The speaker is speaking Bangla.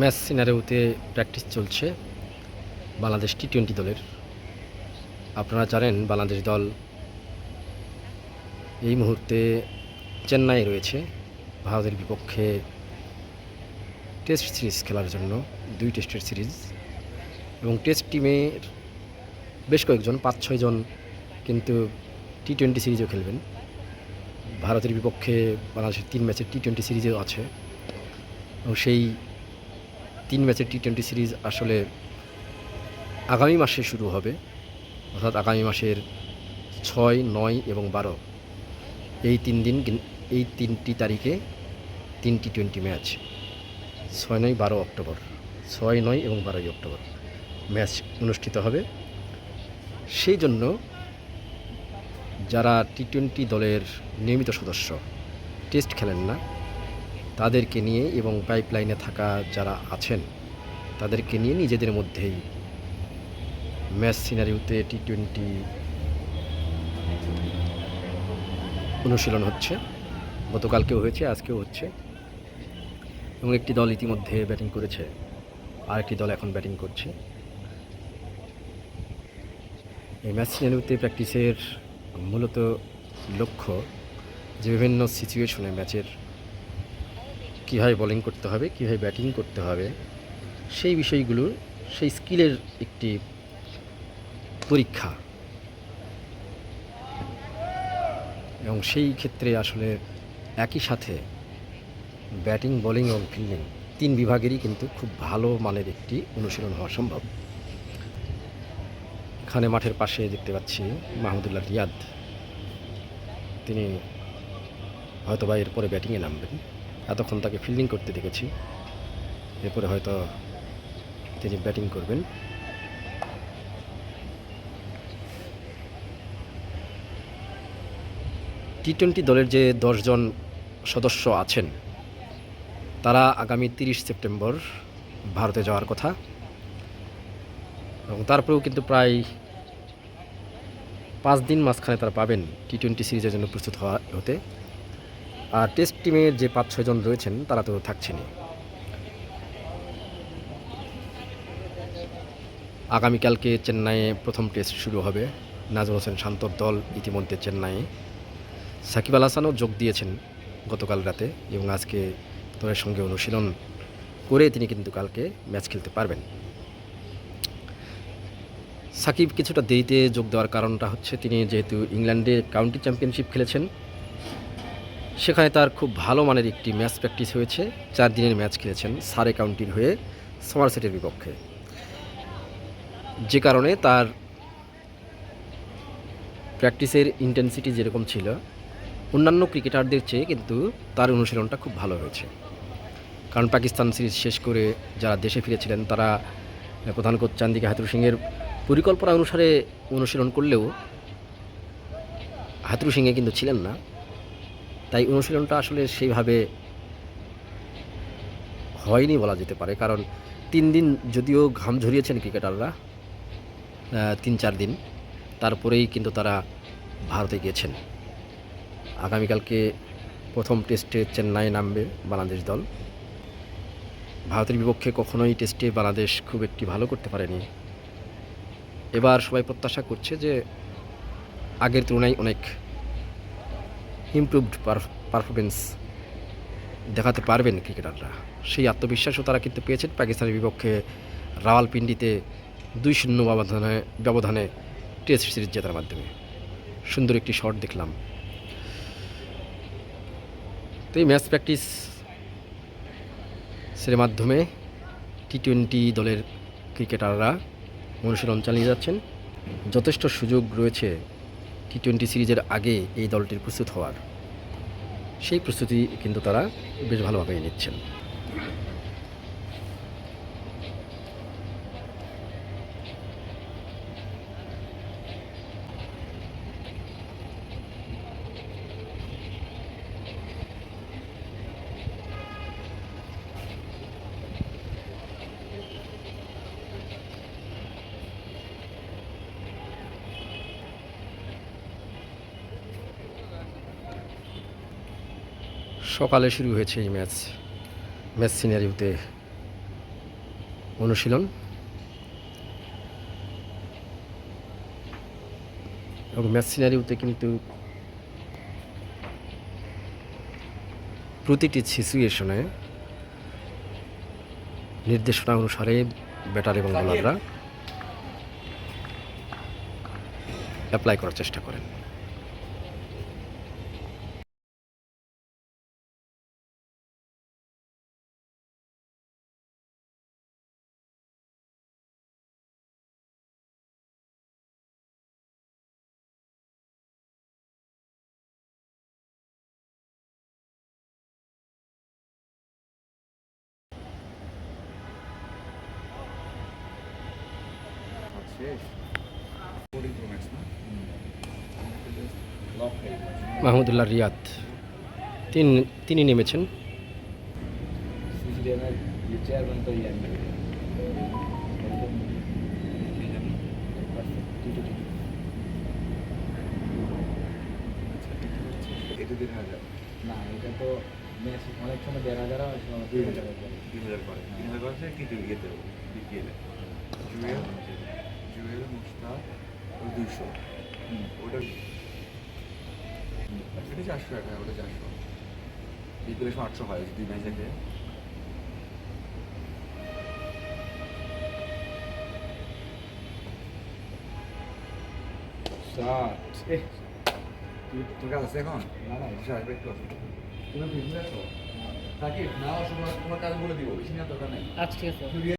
ম্যাচ সিনারিওতে প্র্যাকটিস চলছে বাংলাদেশ টি টোয়েন্টি দলের। আপনারা জানেন বাংলাদেশ দল এই মুহূর্তে চেন্নাই রয়েছে। ভারতের বিপক্ষে টেস্ট সিরিজ খেলার জন্য, দুই টেস্টের সিরিজ। এবং টেস্ট টিমের বেশ কয়েকজন পাঁচ ছয়জন কিন্তু টি টোয়েন্টি সিরিজও খেলবেন। ভারতের বিপক্ষে বাংলাদেশের তিন ম্যাচের টি টোয়েন্টি সিরিজও আছে। এবং সেই ম্যাচের টি টোয়েন্টি সিরিজ আসলে আগামী মাসে শুরু হবে, অর্থাৎ আগামী মাসের ছয়, নয় এবং বারো। এই তিন দিন এই তিনটি তারিখে তিনটি টোয়েন্টি ম্যাচ ছয়, নয়, বারো অক্টোবর। ছয়, নয় এবং বারোই অক্টোবর ম্যাচ অনুষ্ঠিত হবে। সেই জন্য যারা টি টোয়েন্টি দলের নিয়মিত সদস্য, টেস্ট খেলেন না তাদেরকে নিয়ে এবং পাইপলাইনে থাকা যারা আছেন, তাদেরকে নিয়ে নিজেদের মধ্যেই ম্যাচ সিনারিওতে টি টোয়েন্টি অনুশীলন হচ্ছে। গতকালকেও হয়েছে, আজকেও হচ্ছে। এবং একটি দল ইতিমধ্যে ব্যাটিং করেছে। আরেকটি দল এখন ব্যাটিং করছে। এই ম্যাচ সিনারিওতে প্র্যাকটিসের মূলত লক্ষ্য যে বিভিন্ন সিচুয়েশনে ম্যাচের কীভাবে বোলিং করতে হবে, কীভাবে ব্যাটিং করতে হবে, সেই বিষয়গুলোর, সেই স্কিলের একটি পরীক্ষা। এবং সেই ক্ষেত্রে আসলে একই সাথে ব্যাটিং বোলিং এবং ফিল্ডিং তিন বিভাগেরই কিন্তু খুব ভালো মানের একটি অনুশীলন হওয়া সম্ভব। এখানে মাঠের পাশে দেখতে পাচ্ছি মাহমুদুল্লাহ রিয়াদ। তিনি হয়তো বা এরপরে ব্যাটিংয়ে নামবেন। এতক্ষণ তাকে ফিল্ডিং করতে দেখেছি। এরপরে হয়তো তিনি ব্যাটিং করবেন। টি টোয়েন্টি দলের যে দশজন সদস্য আছেন, তারা আগামী তিরিশ সেপ্টেম্বর ভারতে যাওয়ার কথা। এবং তারপরেও কিন্তু প্রায় পাঁচ দিন মাঝখানে তারা পাবেন টি টোয়েন্টি সিরিজের জন্য প্রস্তুত হওয়া হতে। আর টেস্ট টিমের যে পাঁচ ছয়জন রয়েছেন, তারা তো থাকছেনই। আগামীকালকে চেন্নাইয়ে প্রথম টেস্ট শুরু হবে। নাজমুল হোসেন শান্তর দল ইতিমধ্যে চেন্নাইয়ে। সাকিব আল হাসানও যোগ দিয়েছেন গতকাল রাতে এবং আজকে দলের সঙ্গে অনুশীলন করে তিনি কিন্তু কালকে ম্যাচ খেলতে পারবেন। সাকিব কিছুটা দেরিতে যোগ দেওয়ার কারণটা হচ্ছে তিনি যেহেতু ইংল্যান্ডে কাউন্টি চ্যাম্পিয়নশিপ খেলেছেন সেখানে তার খুব ভালো মানের একটি ম্যাচ প্র্যাকটিস হয়েছে। চার দিনের ম্যাচ খেলেছেন সারে কাউন্টির হয়ে সমারসেটের বিপক্ষে। যে কারণে তার প্র্যাকটিসের ইন্টেন্সিটি যেরকম ছিল, অন্যান্য ক্রিকেটারদের চেয়ে কিন্তু তার অনুশীলনটা খুব ভালো হয়েছে। কারণ পাকিস্তান সিরিজ শেষ করে যারা দেশে ফিরেছিলেন, তারা প্রধান কোচ চান্দিকা হাতুর সিংয়ের পরিকল্পনা অনুসারে অনুশীলন করলেও হাতুরু সিংয়ে কিন্তু ছিলেন না। তাই অনুশীলনটা আসলে সেইভাবে হয়নি বলা যেতে পারে। কারণ তিন দিন যদিও ঘাম ঝরিয়েছেন ক্রিকেটাররা তিন চার দিন, তারপরেই কিন্তু তারা ভারতে গিয়েছেন। আগামীকালকে প্রথম টেস্টে চেন্নাই নামবে বাংলাদেশ দল। ভারতের বিপক্ষে কখনোই টেস্টে বাংলাদেশ খুব একটি ভালো করতে পারেনি। এবার সবাই প্রত্যাশা করছে যে আগের তুলনায় অনেক ইমপ্রুভড পারফরমেন্স দেখাতে পারবেন ক্রিকেটাররা। সেই আত্মবিশ্বাসও তারা কিন্তু পেয়েছেন পাকিস্তানের বিপক্ষে রাওয়ালপিন্ডিতে দুই শূন্য ব্যবধানে ব্যবধানে টেস্ট সিরিজ জেতার মাধ্যমে। সুন্দর একটি শট দেখলাম। তো এই ম্যাচ প্র্যাকটিস এর মাধ্যমে টি টোয়েন্টি দলের ক্রিকেটাররা অনুশীলন চালিয়ে যাচ্ছেন। যথেষ্ট সুযোগ রয়েছে টি টোয়েন্টি সিরিজের আগে এই দলটির প্রস্তুত হওয়ার। সেই প্রস্তুতি কিন্তু তারা বেশ ভালোভাবেই নিচ্ছেন। সকালে শুরু হয়েছে এই ম্যাচ। ম্যাচ সিনারিওতে অনুশীলন। এবং ম্যাচ সিনারিওতে কিন্তু প্রতিটি সিচুয়েশনে নির্দেশনা অনুসারে ব্যাটার এবং বোলাররা অ্যাপ্লাই করার চেষ্টা করেন। মাহমুদুল্লাহ রিয়াদ। তিন তিনি নেমেছেন। না অনেক সময় দেড় হাজার দুই হাজার করে হাজার করে কিন্তু ইয়েতে জুয়েল মুস্তাক দুইশো। ওটা চারশো টাকা ওটা চারশো। সময় আটশো হয় দুই ম্যাচ তোর কাজ আছে এখন? না না এসে আসবে একটু আসবে তুমি আছো না তোমার তোমার কাজ বলে দিব বেশি না দরকার নেই। আচ্ছা ঠিক আছে।